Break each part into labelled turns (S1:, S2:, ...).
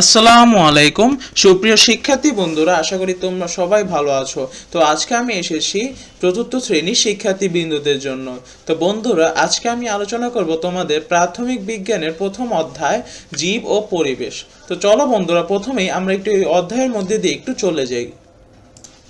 S1: আসসালামু আলাইকুম। সুপ্রিয় শিক্ষার্থী বন্ধুরা, আশা করি তোমরা সবাই ভালো আছো। তো আজকে আমি এসেছি চতুর্থ শ্রেণির শিক্ষার্থী বিন্দুদের জন্য। তো বন্ধুরা, আজকে আমি আলোচনা করব তোমাদের প্রাথমিক বিজ্ঞানের প্রথম অধ্যায়, জীব ও পরিবেশ। তো চলো বন্ধুরা, প্রথমেই আমরা একটু অধ্যায়ের মধ্যে দিয়ে একটু চলে যাই।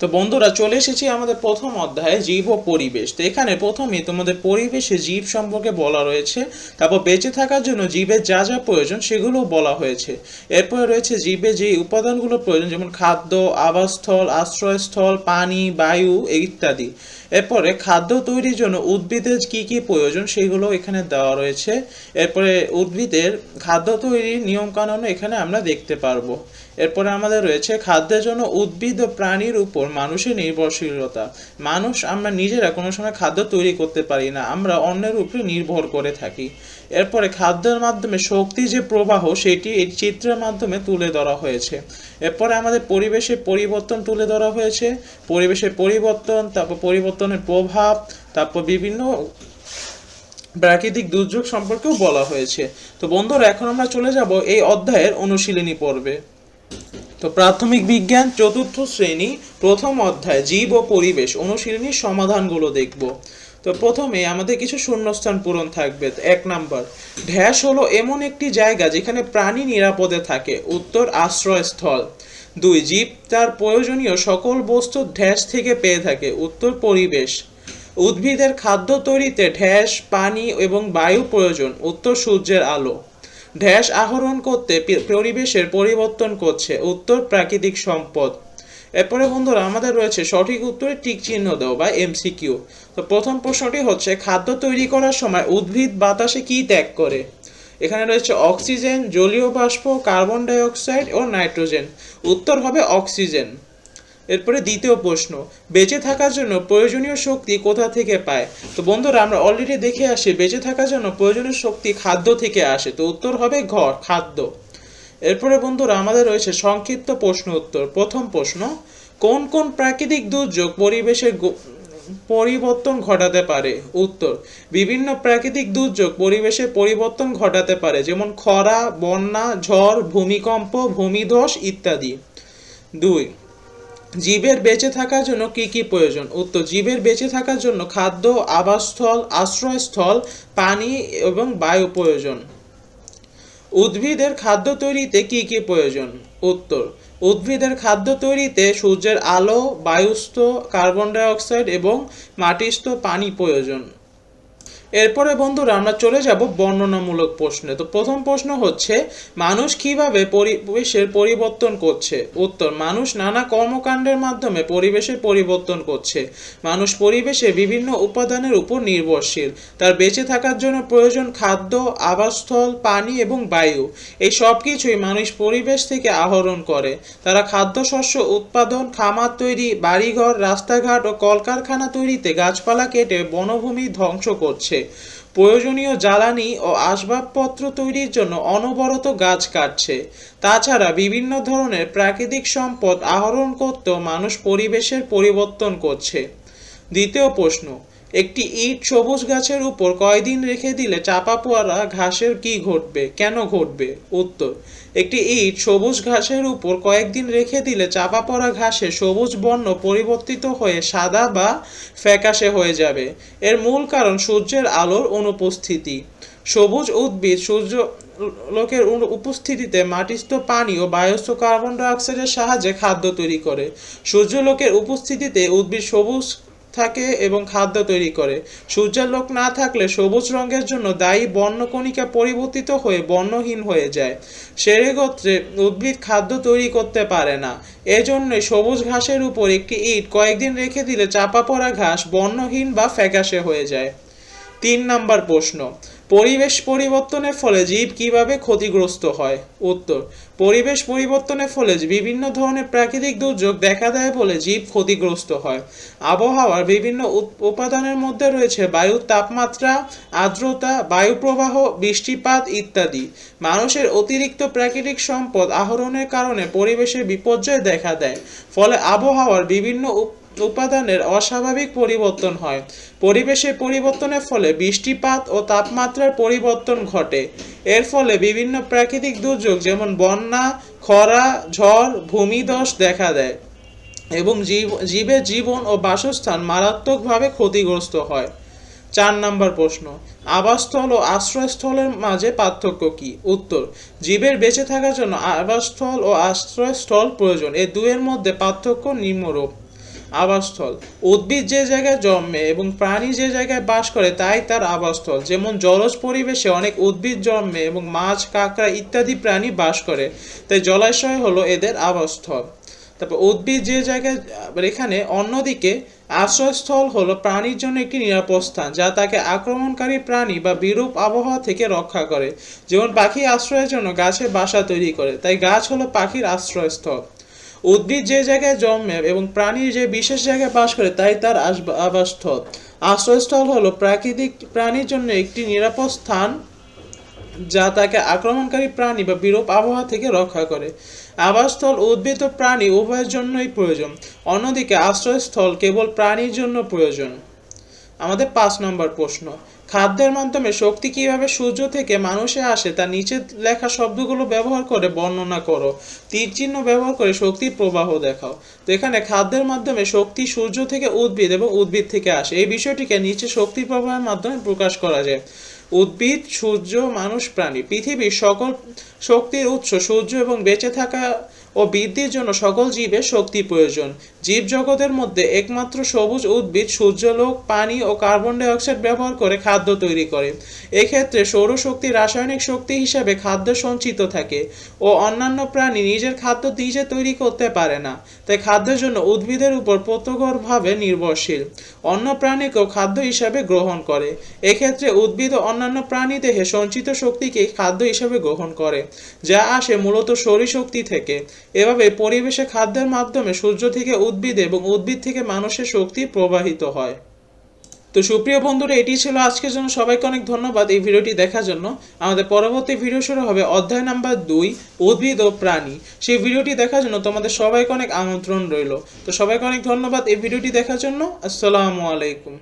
S1: তো বন্ধুরা, চলে এসেছি আমাদের প্রথম অধ্যায়ে জীব ও পরিবেশ। তো এখানে প্রথমে তোমাদের পরিবেশে জীব সম্পর্কে বলা রয়েছে, তারপর বেঁচে থাকার জন্য জীবের যা যা প্রয়োজন সেগুলো বলা হয়েছে। এরপরে রয়েছে জীবে যে উপাদানগুলো প্রয়োজন, যেমন খাদ্য, আবাসস্থল, আশ্রয়স্থল, পানি, বায়ু, ইত্যাদি। এরপরে খাদ্য তৈরির জন্য উদ্ভিদের কি কি প্রয়োজন সেগুলো এখানে দেওয়া রয়েছে। এরপরে উদ্ভিদের খাদ্য তৈরির নিয়মকানুন এখানে আমরা দেখতে পারব। এরপরে আমাদের রয়েছে খাদ্যের জন্য উদ্ভিদ ও প্রাণীর উপর মানুষের নির্ভরশীলতা। মানুষ আমরা নিজেরা কোনো সময় খাদ্য তৈরি করতে পারি না, আমরা অন্যের উপরে নির্ভর করে থাকি। এরপরে খাদ্যের মাধ্যমে শক্তি যে প্রবাহ, সেটি এই চিত্রের মাধ্যমে তুলে ধরা হয়েছে। এরপরে আমাদের পরিবেশের পরিবর্তন তুলে ধরা হয়েছে। পরিবেশের পরিবর্তন, তারপর পরিবর্তনের প্রভাব, তারপর বিভিন্ন প্রাকৃতিক দুর্যোগ সম্পর্কেও বলা হয়েছে। তো বন্ধুরা, এখন আমরা চলে যাব এই অধ্যায়ের অনুশীলনী পর্বে। তো প্রাথমিক বিজ্ঞান চতুর্থ শ্রেণি, প্রথম অধ্যায়, জীব ও পরিবেশ অনুশীলনীর সমাধানগুলো দেখব। তো প্রথমে আমাদের কিছু শূন্যস্থান পূরণ থাকবে। এক নাম্বার, ঢ্যাস হলো এমন একটি জায়গা যেখানে প্রাণী নিরাপদে থাকে, উত্তর আশ্রয়স্থল। দুই জীব তার প্রয়োজনীয় সকল বস্তু ঢ্যাস থেকে পেয়ে থাকে, উত্তর পরিবেশ। উদ্ভিদের খাদ্য তৈরিতে ঢ্যাস পানি এবং বায়ু প্রয়োজন, উত্তর সূর্যের আলো। ঢ্যাস আহরণ করতে পরিবেশের পরিবর্তন করছে, উত্তর প্রাকৃতিক সম্পদ। এরপরে বন্ধুরা, আমাদের রয়েছে সঠিক উত্তরে টিক চিহ্ন দাও বা এমসিকিউ তো প্রথম প্রশ্নটি হচ্ছে, খাদ্য তৈরি করার সময় উদ্ভিদ বাতাসে কি ত্যাগ করে? এখানে রয়েছে অক্সিজেন, জলীয় বাষ্প, কার্বন ডাই অক্সাইড ও নাইট্রোজেন। উত্তর হবে অক্সিজেন। এরপরে দ্বিতীয় প্রশ্ন, বেঁচে থাকার জন্য প্রয়োজনীয় শক্তি কোথা থেকে পায়? তো বন্ধুরা, আমরা অলরেডি দেখে আসি, বেঁচে থাকার জন্য প্রয়োজনীয় শক্তি খাদ্য থেকে আসে। তো উত্তর হবে ঘর, খাদ্য। এরপরে বন্ধুরা, আমাদের রয়েছে সংক্ষিপ্ত প্রশ্ন উত্তর। প্রথম প্রশ্ন, কোন কোন প্রাকৃতিক দুর্যোগ পরিবেশের পরিবর্তন ঘটাতে পারে। উত্তর, বিভিন্ন প্রাকৃতিক দুর্যোগ পরিবেশে পরিবর্তন ঘটাতে পারে, যেমন খরা, বন্যা, ঝড়, ভূমিকম্প, ভূমিধস ইত্যাদি। দুই, জীবের বেঁচে থাকার জন্য কি কি প্রয়োজন? উত্তর, জীবের বেঁচে থাকার জন্য খাদ্য, আবাসস্থল, আশ্রয়স্থল, পানি এবং বায়ু প্রয়োজন। উদ্ভিদের খাদ্য তৈরিতে কি কি প্রয়োজন? উত্তর। উদ্ভিদের খাদ্য তৈরিতে সূর্যের আলো বায়ুস্থ কার্বন ডাই অক্সাইড এবং মাটিস্থ পানি প্রয়োজন। এরপরে বন্ধুরা আমরা চলে যাব বর্ণনামূলক প্রশ্নে। তো প্রথম প্রশ্ন হচ্ছে, মানুষ কীভাবে পরিবেশের পরিবর্তন করছে? উত্তর, মানুষ নানা কর্মকাণ্ডের মাধ্যমে পরিবেশের পরিবর্তন করছে। মানুষ পরিবেশে বিভিন্ন উপাদানের উপর নির্ভরশীল। তার বেঁচে থাকার জন্য প্রয়োজন খাদ্য, আবাসস্থল, পানি এবং বায়ু। এই সব কিছুই মানুষ পরিবেশ থেকে আহরণ করে। তারা খাদ্যশস্য উৎপাদন, খামার তৈরি, বাড়িঘর, রাস্তাঘাট ও কলকারখানা তৈরিতে গাছপালা কেটে বনভূমি ধ্বংস করছে। প্রয়োজনীয় জ্বালানি ও আসবাবপত্র তৈরির জন্য অনবরত গাছ কাটছে। তাছাড়া বিভিন্ন ধরনের প্রাকৃতিক সম্পদ আহরণ করতেও মানুষ পরিবেশের পরিবর্তন করছে। দ্বিতীয় প্রশ্ন একটি ইট সবুজ গাছের উপর কয়দিন রেখে দিলে চাপা পড়া ঘাসের কি ঘটবে, কেন ঘটবে? উত্তর, একটি ইট সবুজ ঘাসের উপর কয়েকদিন রেখে দিলে চাপা পড়া ঘাসে সবুজ বর্ণ পরিবর্তিত হয়ে সাদা বা ফ্যাকাশে হয়ে যাবে। এর মূল কারণ সূর্যের আলোর অনুপস্থিতি। সবুজ উদ্ভিদ সূর্য লোকের উপস্থিতিতে মাটিস্থ পানি ও বায়ুস্থ কার্বন ডাই অক্সাইডের সাহায্যে খাদ্য তৈরি করে। সূর্যলোকের উপস্থিতিতে উদ্ভিদ সবুজ থাকে এবং খাদ্য তৈরি করে। সূর্যালোক না থাকলে সবুজ রঙের জন্য দায়ী বর্ণকণিকা পরিবর্তিত হয়ে বর্ণহীন হয়ে যায়। সেরে গোত্রে উদ্ভিদ খাদ্য তৈরি করতে পারে না। এজন্যই সবুজ ঘাসের উপর একটি ইট কয়েকদিন রেখে দিলে চাপা পড়া ঘাস বর্ণহীন বা ফ্যাকাশে হয়ে যায়। তিন নাম্বার প্রশ্ন, পরিবেশ পরিবর্তনের ফলে জীব কীভাবে ক্ষতিগ্রস্ত হয়? উত্তর, পরিবেশ পরিবর্তনের ফলে বিভিন্ন ধরনের প্রাকৃতিক দুর্যোগ দেখা দেয় বলে জীব ক্ষতিগ্রস্ত হয়। আবহাওয়ার বিভিন্ন উপ- উপাদানের মধ্যে রয়েছে বায়ুর তাপমাত্রা, আর্দ্রতা বায়ু প্রবাহ বৃষ্টিপাত ইত্যাদি। মানুষের অতিরিক্ত প্রাকৃতিক সম্পদ আহরণের কারণে পরিবেশের বিপর্যয় দেখা দেয়। ফলে আবহাওয়ার বিভিন্ন উপাদানের অস্বাভাবিক পরিবর্তন হয়। পরিবেশের পরিবর্তনের ফলে বৃষ্টিপাত ও তাপমাত্রার পরিবর্তন ঘটে। এর ফলে বিভিন্ন প্রাকৃতিক দুর্যোগ যেমন বন্যা, খরা, ঝড়, ভূমিধস দেখা দেয় এবং জীব, জীবের জীবন ও বাসস্থান মারাত্মকভাবে ক্ষতিগ্রস্ত হয়। চার নম্বর প্রশ্ন, আবাসস্থল ও আশ্রয়স্থলের মাঝে পার্থক্য কি? উত্তর, জীবের বেঁচে থাকার জন্য আবাসস্থল ও আশ্রয়স্থল প্রয়োজন। এই দুয়ের মধ্যে পার্থক্য নিম্নরূপ। আবাসস্থল। উদ্ভিদ যে জায়গায় জন্মে এবং প্রাণী যে জায়গায় বাস করে, তাই তার আবাসস্থল। যেমন জলজ পরিবেশে অনেক উদ্ভিদ জন্মে এবং মাছ, কাঁকড়া ইত্যাদি প্রাণী বাস করে, তাই জলাশয় হলো এদের আবাসস্থল। তারপর উদ্ভিদ যে জায়গায় এখানে অন্যদিকে আশ্রয়স্থল হলো প্রাণীর জন্য একটি নিরাপদ স্থান, যা তাকে আক্রমণকারী প্রাণী বা বিরূপ আবহাওয়া থেকে রক্ষা করে। যেমন পাখি আশ্রয়ের জন্য গাছে বাসা তৈরি করে, তাই গাছ হলো পাখির আশ্রয়স্থল। উদ্ভিদ যে জায়গায় জন্মে এবং প্রাণী যে বিশেষ জায়গায় বাস করে, তাই তার আবাসস্থল। আশ্রয়স্থল হলো প্রাকৃতিক প্রাণীর জন্য একটি নিরাপদ স্থান যা তাকে আক্রমণকারী প্রাণী বা বিরূপ আবহাওয়া থেকে রক্ষা করে। আবাসস্থল উদ্ভিদ ও প্রাণী উভয়ের জন্যই প্রয়োজন। অন্যদিকে আশ্রয়স্থল কেবল প্রাণীর জন্য প্রয়োজন। আমাদের পাঁচ নম্বর প্রশ্ন। খাদ্যের মাধ্যমে শক্তি কীভাবে সূর্য থেকে মানুষে আসে তা নিচে লেখা শব্দগুলো ব্যবহার করে বর্ণনা করো। তীর চিহ্ন ব্যবহার করে শক্তির প্রবাহ দেখাও। তো এখানে খাদ্যের মাধ্যমে শক্তি সূর্য থেকে উদ্ভিদ এবং উদ্ভিদ থেকে আসে। এই বিষয়টিকে নিচে শক্তি প্রবাহের মাধ্যমে প্রকাশ করা যায়। উদ্ভিদ, সূর্য, মানুষ, প্রাণী, পৃথিবীর সকল শক্তির উৎস সূর্য এবং বেঁচে থাকা ও বৃদ্ধির জন্য সকল জীবের শক্তি প্রয়োজন। জীব জগতের মধ্যে একমাত্র সবুজ উদ্ভিদ, সূর্যালোক, পানি ও কার্বন ডাই অক্সাইড ব্যবহার করে খাদ্য তৈরি করে। এক্ষেত্রে সৌরশক্তি রাসায়নিক শক্তি হিসাবে খাদ্য সঞ্চিত থাকে ও অন্যান্য প্রাণী নিজের খাদ্য নিজে তৈরি করতে পারে না। তাই খাদ্যের জন্য উদ্ভিদের উপর প্রত্যক্ষভাবে নির্ভরশীল। অন্য প্রাণীকেও খাদ্য হিসাবে গ্রহণ করে। এক্ষেত্রে উদ্ভিদ ও অন্যান্য প্রাণী দেহে সঞ্চিত শক্তিকে খাদ্য হিসাবে গ্রহণ করে, যা আসে মূলত শক্তি থেকে। এভাবে পরিবেশে খাদ্যের মাধ্যমে সূর্য থেকে উদ্ভিদে এবং উদ্ভিদ থেকে মানুষের শক্তি প্রবাহিত হয়। তো সুপ্রিয় বন্ধুরা, এটি ছিল আজকের জন্য। সবাইকে অনেক ধন্যবাদ এই ভিডিওটি দেখার জন্য। আমাদের পরবর্তী ভিডিও শুরু হবে অধ্যায় নাম্বার দুই, উদ্ভিদ ও প্রাণী। সেই ভিডিওটি দেখার জন্য তোমাদের সবাইকে অনেক আমন্ত্রণ রইল। তো সবাইকে অনেক ধন্যবাদ এই ভিডিওটি দেখার জন্য। আসসালামু আলাইকুম।